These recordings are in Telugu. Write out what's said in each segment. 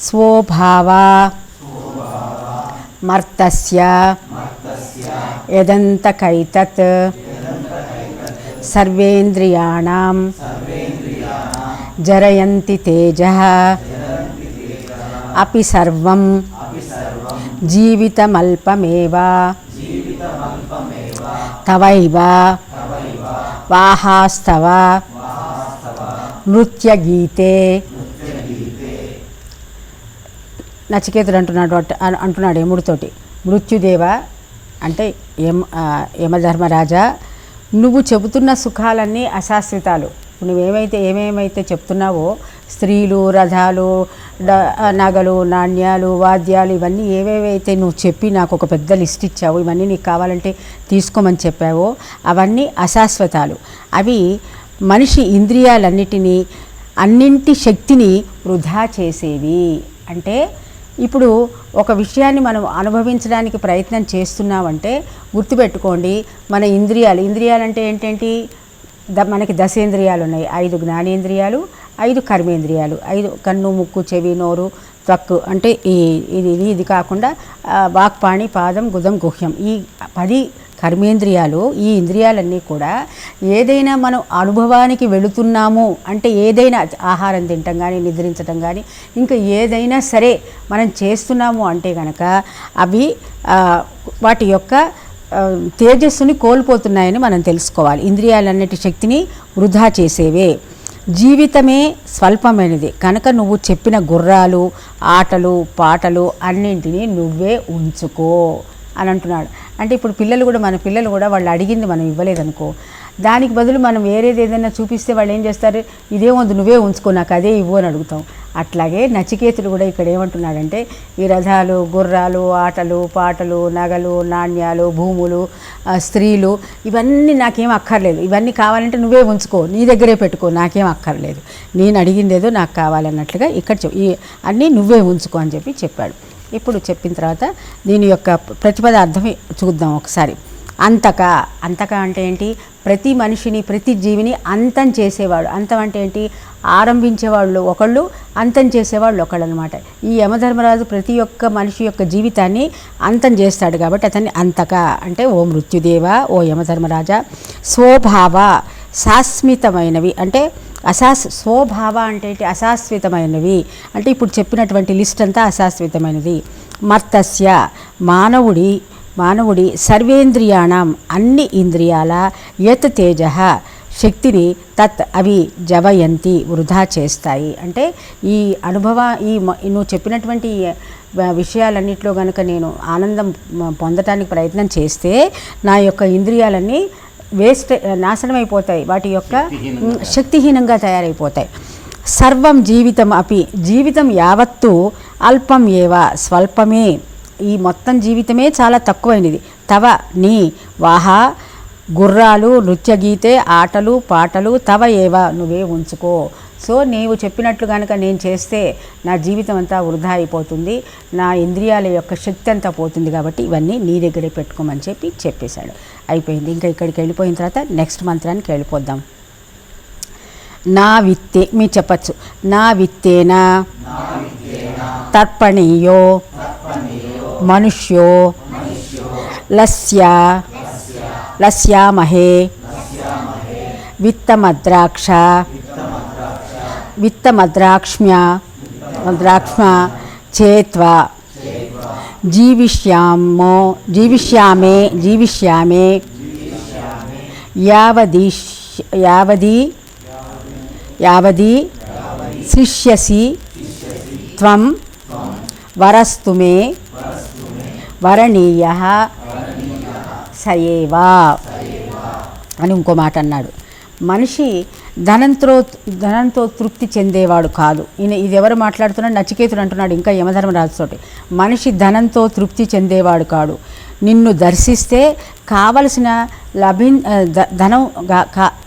స్వోభావ మర్తస్య యదంతకైతత్ సర్వేంద్రియాణం జరయంతి తేజ అపి సర్వం జీవితమల్పమేవ తవైవ వాహాస్తవ నృత్యగీతే నచికేతుడు అంటున్నాడు అంటున్నాడు యముడితోటి. మృత్యుదేవ అంటే యమ యమధర్మరాజా నువ్వు చెబుతున్న సుఖాలన్నీ అశాశ్వతాలు. నువ్వేమైతే ఏమేమైతే చెప్తున్నావో స్త్రీలు రథాలు నగలు నాణ్యాలు వాద్యాలు ఇవన్నీ ఏవేవైతే నువ్వు చెప్పి నాకు ఒక పెద్ద లిస్ట్ ఇచ్చావు ఇవన్నీ నీకు కావాలంటే తీసుకోమని చెప్పావో అవన్నీ అశాశ్వతాలు. అవి మనిషి ఇంద్రియాలన్నిటినీ అన్నింటి శక్తిని వృధా చేసేవి. అంటే ఇప్పుడు ఒక విషయాన్ని మనం అనుభవించడానికి ప్రయత్నం చేస్తున్నామంటే గుర్తుపెట్టుకోండి మన ఇంద్రియాలు ఇంద్రియాలు అంటే ఏంటంటే? ద మనకి దశేంద్రియాలు ఉన్నాయి. ఐదు జ్ఞానేంద్రియాలు ఐదు కర్మేంద్రియాలు ఐదు కన్ను ముక్కు చెవి నోరు త్వక్కు అంటే ఈ ఇది ఇది కాకుండా వాక్పాణి పాదం గుదం గుహ్యం ఈ పది కర్మేంద్రియాలు ఈ ఇంద్రియాలన్నీ కూడా ఏదైనా మనం అనుభవానికి వెళుతున్నాము అంటే ఏదైనా ఆహారం తినటం కానీ నిద్రించటం కానీ ఇంకా ఏదైనా సరే మనం చేస్తున్నాము అంటే కనుక అవి వాటి యొక్క తేజస్సుని కోల్పోతున్నాయని మనం తెలుసుకోవాలి. ఇంద్రియాలన్నిటి శక్తిని వృధా చేసేవే. జీవితమే స్వల్పమైనది. కనుక నువ్వు చెప్పిన గుర్రాలు ఆటలు పాటలు అన్నింటినీ నువ్వే ఉంచుకో అని అంటున్నాడు. అంటే ఇప్పుడు పిల్లలు కూడా మన పిల్లలు కూడా వాళ్ళు అడిగింది మనం ఇవ్వలేదనుకో. దానికి బదులు మనం వేరేది ఏదైనా చూపిస్తే వాళ్ళు ఏం చేస్తారు? ఇదే వద్దు నువ్వే ఉంచుకో నాకు అదే ఇవ్వు అని అడుగుతాం. అట్లాగే నచికేతుడు కూడా ఇక్కడ ఏమంటున్నాడంటే ఈ రథాలు గుర్రాలు ఆటలు పాటలు నగలు నాణ్యాలు భూములు స్త్రీలు ఇవన్నీ నాకేం అక్కర్లేదు. ఇవన్నీ కావాలంటే నువ్వే ఉంచుకో నీ దగ్గరే పెట్టుకో నాకేం అక్కర్లేదు. నేను అడిగిందేదో నాకు కావాలన్నట్లుగా ఇక్కడ చెప్ ఈ అన్నీ నువ్వే ఉంచుకో అని చెప్పి చెప్పాడు. ఇప్పుడు చెప్పిన తర్వాత దీని యొక్క ప్రతిపద అర్థం చూద్దాం ఒకసారి. అంతక అంతక అంటే ఏంటి? ప్రతి మనిషిని ప్రతి జీవిని అంతం చేసేవాడు. అంతం అంటే ఏంటి? ఆరంభించేవాళ్ళు ఒకళ్ళు అంతం చేసేవాళ్ళు ఒకళ్ళు అనమాట ఈ యమధర్మరాజు ప్రతి ఒక్క మనిషి యొక్క జీవితాన్ని అంతం చేస్తాడు కాబట్టి అతన్ని అంతక అంటే ఓ మృత్యుదేవ ఓ యమధర్మరాజా స్వభావ. శాశ్వతమైనవి. అంటే అశాస్ స్వభావ అంటే ఏంటి? అశాశ్వతమైనవి. అంటే ఇప్పుడు చెప్పినటువంటి లిస్ట్ అంతా అశాశ్వతమైనది. మర్తస్య మానవుడి మానవుడి సర్వేంద్రియాణం అన్ని ఇంద్రియాల యత్ తేజ శక్తిని తత్ అవి జవయంతి వృధా చేస్తాయి. అంటే ఈ అనుభవ ఈ నువ్వు చెప్పినటువంటి విషయాలన్నింటిలో కనుక నేను ఆనందం పొందటానికి ప్రయత్నం చేస్తే నా యొక్క ఇంద్రియాలన్నీ వేస్ట్ నాశనం అయిపోతాయి వాటి యొక్క శక్తిహీనంగా తయారైపోతాయి. సర్వం జీవితం అపి జీవితం యావత్తు అల్పం ఏవ స్వల్పమే. ఈ మొత్తం జీవితమే చాలా తక్కువైనది. తవ నీ వాహా గుర్రాలు నృత్యగీతే ఆటలు పాటలు తవ ఏవ నువ్వే ఉంచుకో. సో నీవు చెప్పినట్లు కనుక నేను చేస్తే నా జీవితం అంతా వృధా అయిపోతుంది. నా ఇంద్రియాల యొక్క శక్తి అంతా పోతుంది కాబట్టి ఇవన్నీ నీ దగ్గరే పెట్టుకోమని చెప్పి చెప్పేశాడు. అయిపోయింది. ఇంకా ఇక్కడికి వెళ్ళిపోయిన తర్వాత నెక్స్ట్ మంత్రానికి వెళ్ళిపోద్దాం. నా విత్తే మీరు చెప్పచ్చు. నా విత్తేనా? తర్పణీయో? మనుష్యో? లస్య? లస్యామహే? విత్తమద్రాక్ష? విత్తమద్రాక్ష్మ్య? ద్రాక్ష్మ చేత్వా? జీవిష్యామో జీవిష్యామే జీవిష్యామే. యావదీష్ యావది యావది శిష్యసి త్వం వరస్తు మే వరణీయ సయేవా అని ఇంకో మాట అన్నాడు. మనిషి ధనంతో ధనంతో తృప్తి చెందేవాడు కాదు. ఈయన ఇది ఎవరు మాట్లాడుతున్నాడు నచికేతుడు అంటున్నాడు ఇంకా యమధర్మరాజుతోటి. మనిషి ధనంతో తృప్తి చెందేవాడు కాడు. నిన్ను దర్శిస్తే కావలసిన లభి ధనం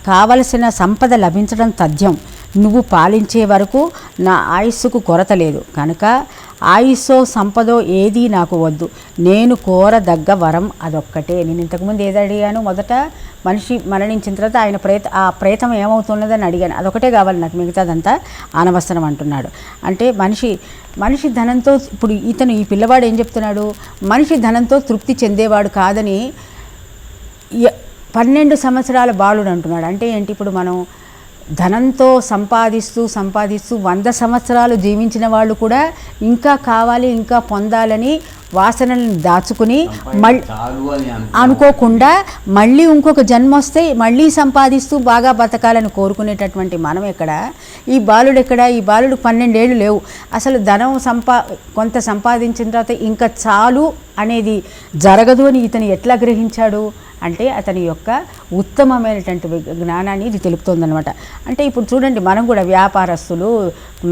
కావలసిన సంపద లభించడం తథ్యం. నువ్వు పాలించే వరకు నా ఆయుస్సుకు కొరత లేదు. కనుక ఆయుస్సో సంపదో ఏదీ నాకు వద్దు. నేను కోరదగ్గ వరం అదొక్కటే. నేను ఇంతకుముందు ఏది అడిగాను? మొదట మనిషి మరణించిన తర్వాత ఆయన ప్రేత ఆ ప్రేతం ఏమవుతున్నదని అడిగాను. అదొకటే కావాలి నాకు మిగతాదంతా అనవసరం అంటున్నాడు. అంటే మనిషి మనిషి ధనంతో ఇప్పుడు ఇతను ఈ పిల్లవాడు ఏం చెప్తున్నాడు? మనిషి ధనంతో తృప్తి చెందేవాడు కాదని పన్నెండు సంవత్సరాల బాలుడు అంటున్నాడు. అంటే ఏంటి? ఇప్పుడు మనం ధనంతో సంపాదిస్తూ సంపాదిస్తూ వంద సంవత్సరాలు జీవించిన వాళ్ళు కూడా ఇంకా కావాలి ఇంకా పొందాలని వాసనలను దాచుకుని మళ్ళీ అనుకోకుండా మళ్ళీ ఇంకొక జన్మ వస్తే మళ్ళీ సంపాదిస్తూ బాగా బతకాలని కోరుకునేటటువంటి మనం ఎక్కడ ఈ బాలుడు ఎక్కడ? ఈ బాలుడు పన్నెండేళ్ళు లేవు. అసలు ధనం సంపా కొంత సంపాదించిన తర్వాత ఇంకా చాలు అనేది జరగదు అని ఇతను ఎట్లా గ్రహించాడు? అంటే అతని యొక్క ఉత్తమమైనటువంటి జ్ఞానాన్ని ఇది తెలుపుతుందనమాట అంటే ఇప్పుడు చూడండి మనం కూడా వ్యాపారస్తులు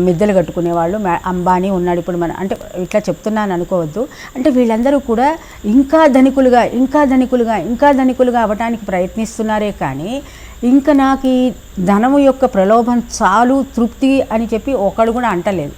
మిద్దెలు కట్టుకునే వాళ్ళు అంబానీ ఉన్నాడు ఇప్పుడు మన అంటే ఇట్లా చెప్తున్నాను అనుకోవద్దు. అంటే వీళ్ళందరూ కూడా ఇంకా ధనికులుగా ఇంకా ధనికులుగా ఇంకా ధనికులుగా అవ్వడానికి ప్రయత్నిస్తున్నారే కానీ ఇంకా నాకు ఈ ధనము యొక్క ప్రలోభం చాలు తృప్తి అని చెప్పి ఒకడు కూడా అంటలేదు.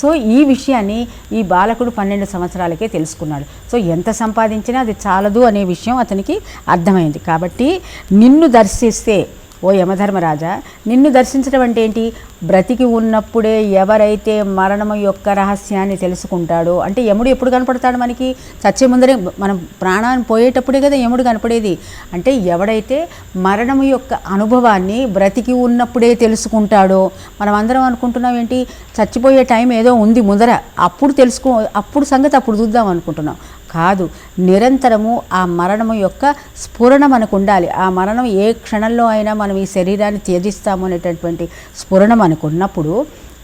సో ఈ విషయాన్ని ఈ బాలకుడు పన్నెండు సంవత్సరాలకే తెలుసుకున్నాడు. సో ఎంత సంపాదించినా అది చాలదు అనే విషయం అతనికి అర్థమైంది. కాబట్టి నిన్ను దర్శిస్తే ఓ యమధర్మరాజా నిన్ను దర్శించడం అంటే ఏంటి? బ్రతికి ఉన్నప్పుడే ఎవరైతే మరణము యొక్క రహస్యాన్ని తెలుసుకుంటాడో అంటే యముడు ఎప్పుడు కనపడతాడు మనకి? చచ్చే ముందరే మనం ప్రాణాన్ని పోయేటప్పుడే కదా యముడు కనపడేది. అంటే ఎవడైతే మరణము యొక్క అనుభవాన్ని బ్రతికి ఉన్నప్పుడే తెలుసుకుంటాడో మనం అందరం అనుకుంటున్నాం ఏంటి? చచ్చిపోయే టైం ఏదో ఉంది ముందర. అప్పుడు తెలుసుకో అప్పుడు సంగతి అప్పుడు చూద్దాం అనుకుంటున్నాం. కాదు. నిరంతరము ఆ మరణము యొక్క స్ఫురణ మనకు ఉండాలి. ఆ మరణం ఏ క్షణంలో అయినా మనం ఈ శరీరాన్ని త్యజిస్తాము అనేటటువంటి స్ఫురణ మనకు ఉన్నప్పుడు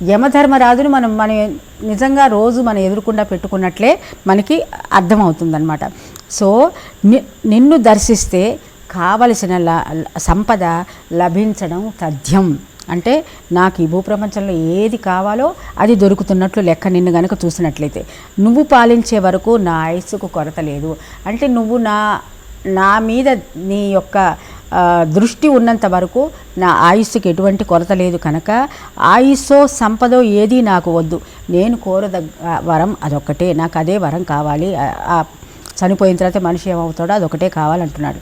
యమధర్మరాజును మనం మనం నిజంగా రోజు మనం ఎదురుకుండా పెట్టుకున్నట్లే మనకి అర్థమవుతుందన్నమాట. సో ని నిన్ను దర్శిస్తే కావలసిన ల సంపద లభించడం తథ్యం. అంటే నాకు ఈ భూప్రపంచంలో ఏది కావాలో అది దొరుకుతున్నట్లు లెక్క నిన్ను గనక చూసినట్లయితే. నువ్వు పాలించే వరకు నా ఆయుస్సుకు కొరత లేదు. అంటే నువ్వు నా నా మీద నీ యొక్క దృష్టి ఉన్నంత వరకు నా ఆయుస్సుకి ఎటువంటి కొరత లేదు కనుక ఆయుస్సో సంపదో ఏదీ నాకు వద్దు. నేను కోరదగ్గ వరం అదొక్కటే. నాకు అదే వరం కావాలి. చనిపోయిన తర్వాత మనిషి ఏమవుతాడో అదొకటే కావాలంటున్నాడు.